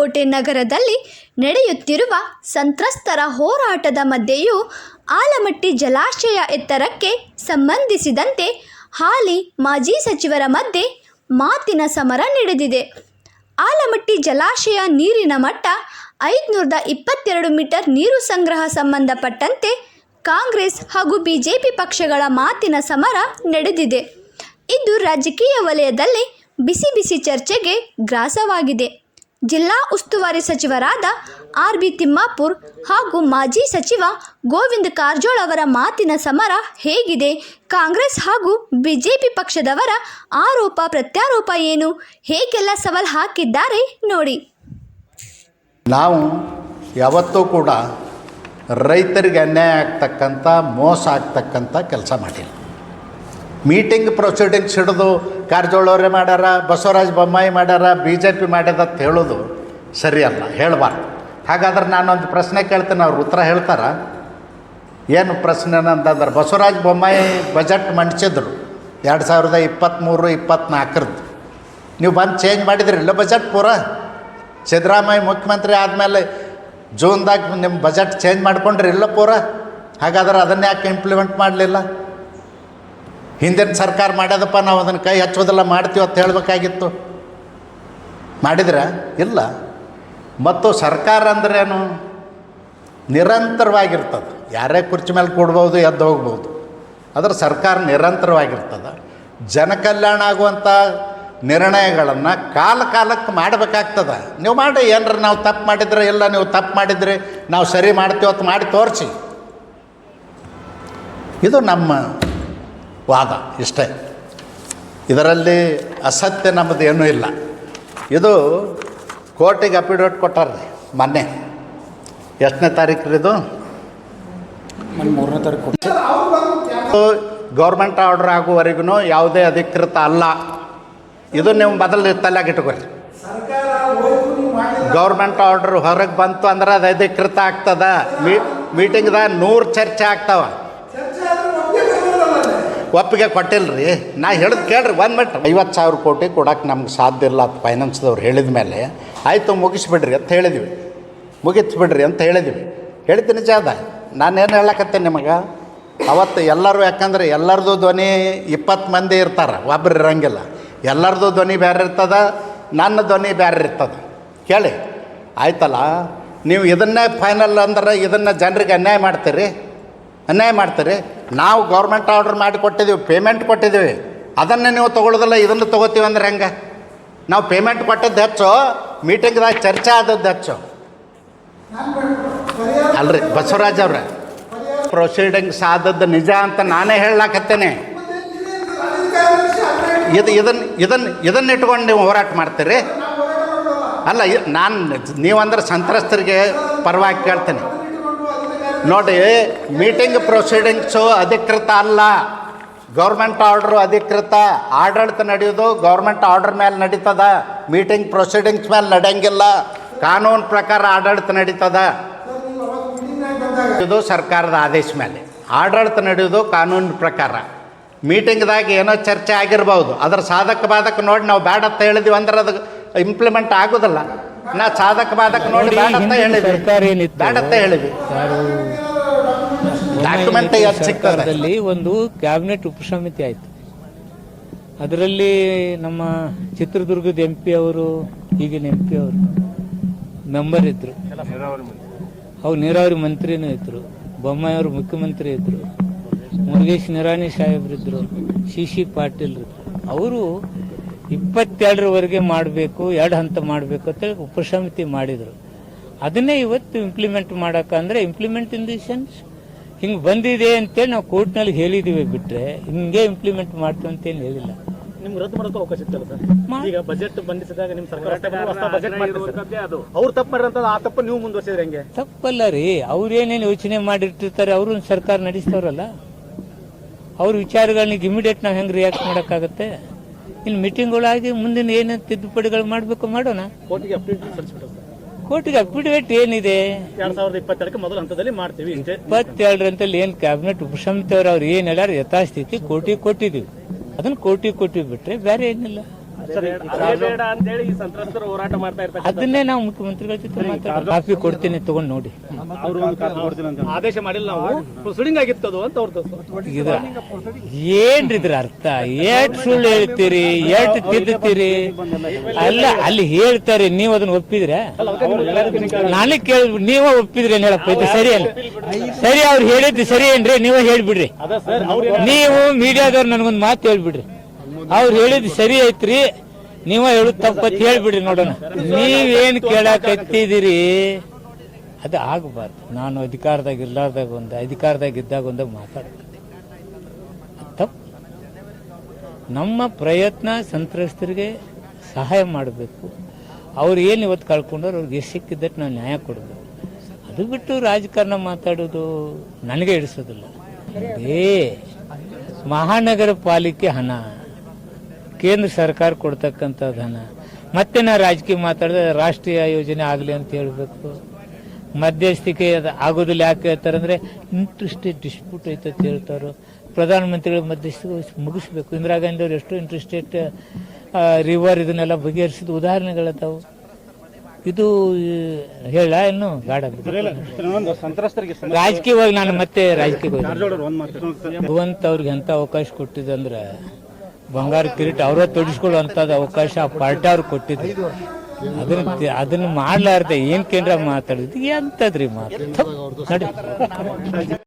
ಬಾಗಲಕೋಟೆ ನಗರದಲ್ಲಿ ನಡೆಯುತ್ತಿರುವ ಸಂತ್ರಸ್ತರ ಹೋರಾಟದ ಮಧ್ಯೆಯೂ ಆಲಮಟ್ಟಿ ಜಲಾಶಯ ಎತ್ತರಕ್ಕೆ ಸಂಬಂಧಿಸಿದಂತೆ ಹಾಲಿ ಮಾಜಿ ಸಚಿವರ ಮಧ್ಯೆ ಮಾತಿನ ಸಮರ ನಡೆದಿದೆ. ಆಲಮಟ್ಟಿ ಜಲಾಶಯ ನೀರಿನ ಮಟ್ಟ ಐದುನೂರದ ಇಪ್ಪತ್ತೆರಡು ಮೀಟರ್ ನೀರು ಸಂಗ್ರಹ ಸಂಬಂಧಪಟ್ಟಂತೆ ಕಾಂಗ್ರೆಸ್ ಹಾಗೂ ಬಿಜೆಪಿ ಪಕ್ಷಗಳ ಮಾತಿನ ಸಮರ ನಡೆದಿದೆ. ಇದು ರಾಜಕೀಯ ವಲಯದಲ್ಲಿ ಬಿಸಿ ಬಿಸಿ ಚರ್ಚೆಗೆ ಗ್ರಾಸವಾಗಿದೆ. ಜಿಲ್ಲಾ ಉಸ್ತುವಾರಿ ಸಚಿವರಾದ ಆರ್ ಬಿ ತಿಮ್ಮಾಪುರ್ ಹಾಗೂ ಮಾಜಿ ಸಚಿವ ಗೋವಿಂದ ಕಾರಜೋಳ ಅವರ ಮಾತಿನ ಸಮರ ಹೇಗಿದೆ? ಕಾಂಗ್ರೆಸ್ ಹಾಗೂ ಬಿಜೆಪಿ ಪಕ್ಷದವರ ಆರೋಪ ಪ್ರತ್ಯಾರೋಪ ಏನು? ಹೇಗೆಲ್ಲ ಸವಾಲು ಹಾಕಿದ್ದಾರೆ ನೋಡಿ. ನಾವು ಯಾವತ್ತೂ ಕೂಡ ರೈತರಿಗೆ ಅನ್ಯಾಯ ಆಗ್ತಕ್ಕಂಥ, ಮೋಸ ಆಗ್ತಕ್ಕಂಥ ಕೆಲಸ ಮಾಡಿಲ್ಲ. ಮೀಟಿಂಗ್, ಪ್ರೊಸೀಡಿಂಗ್ಸ್ ಹಿಡಿದು ಕಾರಜೋಳವರೇ ಮಾಡ್ಯಾರ, ಬಸವರಾಜ ಬೊಮ್ಮಾಯಿ ಮಾಡ್ಯಾರ ಬಿ ಜೆ ಪಿ ಮಾಡ್ಯದ ಅಂತ ಹೇಳೋದು ಸರಿಯಲ್ಲ ಹೇಳಬಾರ್ದು. ಹಾಗಾದ್ರೆ ನಾನೊಂದು ಪ್ರಶ್ನೆ ಕೇಳ್ತೇನೆ, ಅವ್ರು ಉತ್ತರ ಹೇಳ್ತಾರ. ಏನು ಪ್ರಶ್ನೆ ಅಂತಂದ್ರೆ ಬಸವರಾಜ ಬೊಮ್ಮಾಯಿ ಬಜೆಟ್ ಮಂಡಿಸಿದ್ರು ಎರಡು ಸಾವಿರದ ಇಪ್ಪತ್ತ್ಮೂರು ಇಪ್ಪತ್ತ್ನಾಲ್ಕರದ್ದು ನೀವು ಬಂದು ಚೇಂಜ್ ಮಾಡಿದ್ರಿಲ್ಲ ಬಜೆಟ್ ಪೂರ? ಸಿದ್ದರಾಮಯ್ಯ ಮುಖ್ಯಮಂತ್ರಿ ಆದಮೇಲೆ ಜೂನ್ದಾಗ ನಿಮ್ಮ ಬಜೆಟ್ ಚೇಂಜ್ ಮಾಡ್ಕೊಂಡ್ರಿ ಇಲ್ಲ ಪೂರ? ಹಾಗಾದ್ರೆ ಅದನ್ನು ಯಾಕೆ ಇಂಪ್ಲಿಮೆಂಟ್ ಮಾಡಲಿಲ್ಲ? ಹಿಂದಿನ ಸರ್ಕಾರ ಮಾಡ್ಯದಪ್ಪ ನಾವು ಅದನ್ನು ಕೈ ಹಚ್ಚೋದೆಲ್ಲ ಮಾಡ್ತೀವಿ ಅಂತ ಹೇಳಬೇಕಾಗಿತ್ತು. ಮಾಡಿದ್ರೆ? ಇಲ್ಲ. ಮತ್ತು ಸರ್ಕಾರ ಅಂದ್ರೇನು ನಿರಂತರವಾಗಿರ್ತದೆ. ಯಾರೇ ಕುರ್ಚಿ ಮೇಲೆ ಕೊಡ್ಬೋದು, ಎದ್ದು ಹೋಗ್ಬೋದು. ಆದರೆ ಸರ್ಕಾರ ನಿರಂತರವಾಗಿರ್ತದೆ. ಜನಕಲ್ಯಾಣ ಆಗುವಂಥ ನಿರ್ಣಯಗಳನ್ನು ಕಾಲ ಕಾಲಕ್ಕೆ ಮಾಡಬೇಕಾಗ್ತದೆ. ನೀವು ಮಾಡಿ, ಏನರ ನಾವು ತಪ್ಪು ಮಾಡಿದ್ರೆ, ಇಲ್ಲ ನೀವು ತಪ್ಪು ಮಾಡಿದರೆ ನಾವು ಸರಿ ಮಾಡ್ತೀವಿ ಅಂತ ಮಾಡಿ ತೋರಿಸಿ. ಇದು ನಮ್ಮ ವಾದ ಇಷ್ಟೇ. ಇದರಲ್ಲಿ ಅಸತ್ಯ ನಮ್ಮದು ಏನೂ ಇಲ್ಲ. ಇದು ಕೋರ್ಟಿಗೆ ಅಫಿಡವಿಟ್ ಕೊಟ್ಟಾರ್ರಿ ಮೊನ್ನೆ. ಎಷ್ಟನೇ ತಾರೀಕು ಇದು? ಮೂರನೇ ತಾರೀಕು ಗೌರ್ಮೆಂಟ್ ಆರ್ಡರ್ ಆಗುವವರೆಗೂ ಯಾವುದೇ ಅಧಿಕೃತ ಅಲ್ಲ. ಇದು ನೀವು ಮೊದಲು ತಲೆಯಾಗ ಇಟ್ಕೊರಿ ಗೌರ್ಮೆಂಟ್ ಆರ್ಡರ್ ಹೊರಗೆ ಬಂತು ಅಂದ್ರೆ ಅದು ಅಧಿಕೃತ ಆಗ್ತದ. ಮೀ ಮೀಟಿಂಗ್ದಾಗ ನೂರು ಚರ್ಚೆ ಆಗ್ತಾವ. ಒಪ್ಪಿಗೆ ಕೊಟ್ಟಿಲ್ರಿ. ನಾ ಹೇಳಿದ್ ಕೇಳ್ರಿ, ಒಂದು ಮಿನಿಟ್ ಐವತ್ತು ಸಾವಿರ ಕೋಟಿ ಕೊಡೋಕೆ ನಮ್ಗೆ ಸಾಧ್ಯ ಇಲ್ಲ ಫೈನಾನ್ಸ್ದವ್ರು ಹೇಳಿದ ಮೇಲೆ. ಆಯಿತು ಮುಗಿಸ್ಬಿಡ್ರಿ ಅಂತ ಹೇಳಿದ್ವಿ. ಮುಗಿಸ್ಬಿಡ್ರಿ ಅಂತ ಹೇಳಿದ್ವಿ. ಹೇಳ್ತೀನಿ ನಿಜ ಅದ. ನಾನೇನು ಹೇಳಕತ್ತೇನೆ ನಿಮಗೆ? ಅವತ್ತು ಎಲ್ಲರೂ, ಯಾಕಂದ್ರೆ ಎಲ್ಲರದು ಧ್ವನಿ ಇಪ್ಪತ್ತು ಮಂದಿ ಇರ್ತಾರೆ, ಒಬ್ರು ಇರೋಂಗಿಲ್ಲ. ಎಲ್ಲರದು ಧ್ವನಿ ಬೇರೆ ಇರ್ತದ, ನನ್ನ ಧ್ವನಿ ಬೇರೆ ಇರ್ತದೆ. ಕೇಳಿ. ಆಯ್ತಲ್ಲ? ನೀವು ಇದನ್ನೇ ಫೈನಲ್ ಅಂದ್ರೆ ಇದನ್ನು ಜನರಿಗೆ ಅನ್ಯಾಯ ಮಾಡ್ತೀರಿ? ಅನ್ಯಾಯ ಮಾಡ್ತಾರೆ. ನಾವು ಗೌರ್ಮೆಂಟ್ ಆರ್ಡರ್ ಮಾಡಿ ಕೊಟ್ಟಿದ್ದೀವಿ ಪೇಮೆಂಟ್ ಕೊಟ್ಟಿದ್ದೀವಿ. ಅದನ್ನೇ ನೀವು ತೊಗೊಳ್ಳೋದಿಲ್ಲ, ಇದನ್ನು ತೊಗೋತೀವಿ ಅಂದ್ರೆ ಹೆಂಗೆ? ನಾವು ಪೇಮೆಂಟ್ ಕೊಟ್ಟದ್ದು ಹೆಚ್ಚು ಮೀಟಿಂಗ್ದಾಗ ಚರ್ಚೆ ಆದದ್ದು ಹೆಚ್ಚು. ಅಲ್ರಿ, ಬಸವರಾಜ್ ಅವ್ರೆ ಪ್ರೊಸೀಡಿಂಗ್ಸ್ ಆದದ್ದು ನಿಜ ಅಂತ ನಾನೇ ಹೇಳಾಕತ್ತೇನೆ ಇದು ಇದನ್ನು ಇದನ್ನು ಇದನ್ನು ಇಟ್ಕೊಂಡು ನೀವು ಹೋರಾಟ ಮಾಡ್ತೀರಿ. ಅಲ್ಲ, ನಾನು, ನೀವಂದ್ರೆ ಸಂತ್ರಸ್ತರಿಗೆ ಪರವಾಗಿ ಕೇಳ್ತೀನಿ. ನೋಡಿ ಮೀಟಿಂಗ್ ಪ್ರೊಸೀಡಿಂಗ್ಸು ಅಧಿಕೃತ ಅಲ್ಲ. ಗೌರ್ಮೆಂಟ್ ಆರ್ಡ್ರು ಅಧಿಕೃತ. ಆಡಳಿತ ನಡೆಯೋದು ಗೌರ್ಮೆಂಟ್ ಆರ್ಡ್ರ್ ಮೇಲೆ ನಡೀತದ. ಮೀಟಿಂಗ್ ಪ್ರೊಸೀಡಿಂಗ್ಸ್ ಮೇಲೆ ನಡೆಯಂಗಿಲ್ಲ. ಕಾನೂನು ಪ್ರಕಾರ ಆಡಳಿತ ನಡೀತದ. ಇದು ಸರ್ಕಾರದ ಆದೇಶ ಮೇಲೆ ಆಡಳಿತ ನಡೆಯೋದು ಕಾನೂನು ಪ್ರಕಾರ. ಮೀಟಿಂಗ್ದಾಗ ಏನೋ ಚರ್ಚೆ ಆಗಿರ್ಬೋದು. ಅದರ ಸಾಧಕ ಬಾಧಕ ನೋಡಿ ನಾವು ಬೇಡ ಅಂತ ಹೇಳಿದ್ವಿ ಅಂದ್ರೆ ಅದು ಇಂಪ್ಲಿಮೆಂಟ್ ಆಗೋದಿಲ್ಲ. ನಾ ಸಾಧಕ ಬಾಧಕ ನೋಡಿ ಬೇಡ ಅಂತ ಹೇಳಿದ್ವಿ. ಸರ್ಕಾರ ಏನಿತ್ತು? ಬೇಡ ಹೇಳಿದ್ವಿ. ಡಾಕ್ಯುಮೆಂಟ್ ಯಾವ್ದು ಸಿಗ್ತದೆ ಸರ್ಕಾರದಲ್ಲಿ ಒಂದು ಕ್ಯಾಬಿನೆಟ್ ಉಪಸಮಿತಿ ಆಯ್ತು. ಅದರಲ್ಲಿ ನಮ್ಮ ಚಿತ್ರದುರ್ಗದ ಎಂ ಪಿ ಅವರು ಈಗಿನ ಎಂ ಪಿ ಅವರು ಮೆಂಬರ್ ಇದ್ರು. ಅವ್ರು ನೀರಾವರಿ ಮಂತ್ರಿನೂ ಇದ್ರು. ಬೊಮ್ಮಾಯಿ ಅವರು ಮುಖ್ಯಮಂತ್ರಿ ಇದ್ರು. ಮುರುಗೇಶ್ ನಿರಾಣಿ ಸಾಹೇಬ್ರಿದ್ರು. ಸಿ ಸಿ ಪಾಟೀಲ್ ಇದ್ರು. ಅವರು ಇಪ್ಪತ್ತೆರಡರವರೆಗೆ ಮಾಡಬೇಕು ಎರಡು ಹಂತ ಮಾಡಬೇಕು ಅಂತೇಳಿ ಉಪಸಮಿತಿ ಮಾಡಿದರು. ಅದನ್ನೇ ಇವತ್ತು ಇಂಪ್ಲಿಮೆಂಟ್ ಮಾಡೋಕ್ಕಂದ್ರೆ ಇಂಪ್ಲಿಮೆಂಟ್ ಇನ್ ದಿ ಸೆನ್ಸ್ ಹಿಂಗೆ ಬಂದಿದೆ ಅಂತೇಳಿ ನಾವು ಕೋರ್ಟ್ನಲ್ಲಿ ಹೇಳಿದ್ದೀವಿ ಬಿಟ್ಟರೆ ಹಿಂಗೆ ಇಂಪ್ಲಿಮೆಂಟ್ ಮಾಡ್ತೀವಿ ಅಂತೇನು ಹೇಳಿಲ್ಲ. ನಿಮ್ಗೆ ರದ್ದು ಮಾಡೋಕೆ ಅವಕಾಶ ಇತ್ತಲ್ಲ ಸರ್? ಈಗ ಬಜೆಟ್ ಬಂಧಿಸಿದಾಗ ನಿಮ್ಮ ಸರ್ಕಾರ ಬಜೆಟ್ ಅದು. ಅವ್ರು ತಪ್ಪು ಮಾಡಿರಂತ ಆ ತಪ್ಪು ನೀವು ಮುಂದುವರಿಸಿದ್ರೆ ಹೆಂಗೆ? ತಪ್ಪಲ್ಲ ರೀ ಅವ್ರೇನೇನು ಯೋಚನೆ ಮಾಡಿರ್ತಿರ್ತಾರೆ ಅವರು ಸರ್ಕಾರ ನಡೆಸ್ತವ್ರಲ್ಲ. ಅವ್ರ ವಿಚಾರಗಳನ್ನ ಇಮಿಡಿಯೇಟ್ ನಾವು ಹೆಂಗೆ ರಿಯಾಕ್ಟ್ ಮಾಡೋಕ್ಕಾಗತ್ತೆ? ಇಲ್ಲಿ ಮೀಟಿಂಗ್ಗಳಾಗಿ ಮುಂದಿನ ಏನು ತಿದ್ದುಪಡಿಗಳು ಮಾಡಬೇಕು ಮಾಡೋಣ? ಕೋರ್ಟಿಗೆ ಅಪ್ಡೇಟ್ ಸಲ್ಲಿಸ್ಬಿಟ್ಟು ಕೋರ್ಟಿಗೆ ಏನಿದೆ? ಎರಡ್ ಸಾವಿರದ ಇಪ್ಪತ್ತೆರಡಕ್ಕೆ ಮೊದಲ ಹಂತದಲ್ಲಿ ಮಾಡ್ತೀವಿ ಇಪ್ಪತ್ತೆರಡರಂತಲ್ಲಿ ಏನು ಕ್ಯಾಬಿನೆಟ್ ಉಪಸಮಿತಿ ಅವ್ರು ಅವ್ರು ಏನು ಹೇಳ್ಯಾರ ಯಥಾಸ್ಥಿತಿ ಕೋಟಿ ಕೊಟ್ಟಿದ್ದೀವಿ. ಅದನ್ನ ಕೋಟಿ ಕೊಟ್ಟಿವಿ ಬಿಟ್ರೆ ಬೇರೆ ಏನಿಲ್ಲ. ಬೇಡ ಅಂತ ಹೇಳಿ ಈ ಸಂತ್ರಸ್ತರು ಹೋರಾಟ ಮಾಡ್ತಾ ಇರ್ತಾರೆ ಅದನ್ನೇ ನಾವು ಮುಖ್ಯಮಂತ್ರಿಗಳ ಜೊತೆ ಕಾಫಿ ಕಾಪಿ ಕೊಡ್ತೀನಿ ತಗೊಂಡು ನೋಡಿ. ಆದೇಶ ಮಾಡಿಲ್ಲ ನಾವು. ಆಗಿತ್ತು ಅದು ಅಂತ ಏನ್ರಿ ಇದ್ರ ಅರ್ಥ? ಏಟ್ ಸುಳ್ಳು ಹೇಳ್ತೀರಿ ಏಟ್ ತಿದ್ದುತ್ತೀರಿ? ಅಲ್ಲ ಅಲ್ಲಿ ಹೇಳ್ತಾರೆ ನೀವು ಅದನ್ನ ಒಪ್ಪಿದ್ರೆ? ನಾನೇ ಕೇಳ ನೀವ ಒಪ್ಪಿದ್ರಿ ಏನ್ ಹೇಳಪ್ಪ ಇದು ಸರಿ ಅಲ್ಲ. ಸರಿ ಅವ್ರು ಹೇಳಿದ್ದು ಸರಿ ಏನ್ರಿ? ನೀವೇ ಹೇಳ್ಬಿಡ್ರಿ. ನೀವು ಮೀಡಿಯಾದವ್ರು ನನಗೊಂದು ಮಾತು ಹೇಳ್ಬಿಡ್ರಿ. ಅವ್ರು ಹೇಳಿದ್ದು ಸರಿ ಐತ್ರಿ. ನೀವ ಹೇಳುದ್ ತಪ್ಪತ್ ಹೇಳ್ಬಿಡ್ರಿ ನೋಡೋಣ. ನೀವೇನ್ ಕೇಳಕತ್ತಿದಿರಿ ಅದು ಆಗಬಾರ್ದು. ನಾನು ಅಧಿಕಾರದಾಗ ಇರ್ಲಾರ್ದಾಗ ಒಂದು, ಅಧಿಕಾರದಾಗ ಇದ್ದಾಗ ಒಂದು ತಪ್ಪು. ನಮ್ಮ ಪ್ರಯತ್ನ ಸಂತ್ರಸ್ತರಿಗೆ ಸಹಾಯ ಮಾಡಬೇಕು. ಅವ್ರು ಏನು ಇವತ್ತು ಕಳ್ಕೊಂಡ್ರು ಅವ್ರಿಗೆ ಎಷ್ಟು ಸಿಕ್ಕಿದ್ದಟ್ಟು ನಾವು ನ್ಯಾಯ ಕೊಡಬೇಕು. ಅದು ಬಿಟ್ಟು ರಾಜಕಾರಣ ಮಾತಾಡೋದು ನನಗೆ ಇಡಿಸೋದಿಲ್ಲ ಏ ಮಹಾನಗರ ಪಾಲಿಕೆ ಹಣ. ಕೇಂದ್ರ ಸರ್ಕಾರ ಕೊಡ್ತಕ್ಕಂಥ ಧನ. ಮತ್ತೆ ನಾ ರಾಜಕೀಯ ಮಾತಾಡಿದ್ರೆ ರಾಷ್ಟ್ರೀಯ ಯೋಜನೆ ಆಗಲಿ ಅಂತ ಹೇಳಬೇಕು. ಮಧ್ಯಸ್ಥಿಕೆ ಅದು ಆಗೋದಿಲ್ಲ. ಯಾಕೆ ಹೇಳ್ತಾರೆ ಅಂದರೆ ಇಂಟ್ರೆಸ್ಟೆಡ್ ಡಿಸ್ಪ್ಯೂಟ್ ಐತೆ ಅಂತ ಹೇಳ್ತಾರೆ ಪ್ರಧಾನಮಂತ್ರಿಗಳ ಮಧ್ಯಸ್ಥಿಕೆ ಮುಗಿಸ್ಬೇಕು. ಇಂದಿರಾ ಗಾಂಧಿ ಅವರು ಎಷ್ಟು ಇಂಟ್ರೆಸ್ಟೆಡ್ ರಿವರ್ ಇದನ್ನೆಲ್ಲ ಬಗೆಹರಿಸಿದ ಉದಾಹರಣೆಗಳದಾವು. ಇದು ಹೇಳ ಇನ್ನು ಬೇಡ ರಾಜಕೀಯವಾಗಿ ನಾನು ಮತ್ತೆ ರಾಜಕೀಯ ಭಗವಂತ ಅವ್ರಿಗೆ ಎಂತ ಅವಕಾಶ ಕೊಟ್ಟಿದಂದ್ರೆ ಬಂಗಾರ ಕಿರೀಟ ಅವರೇ ತೊಡಿಸ್ಕೊಳ್ಳುವಂಥದ್ದು ಅವಕಾಶ ಆ ಪಾರ್ಟಿ ಅವ್ರು ಕೊಟ್ಟಿದ್ರು. ಅದನ್ನ ಅದನ್ನ ಮಾಡ್ಲಾರ್ದೆ ಏನ್ ಕೇಂದ್ರ ಮಾತಾಡಿದ್ ಎಂತದ್ರಿ ಮಾತು?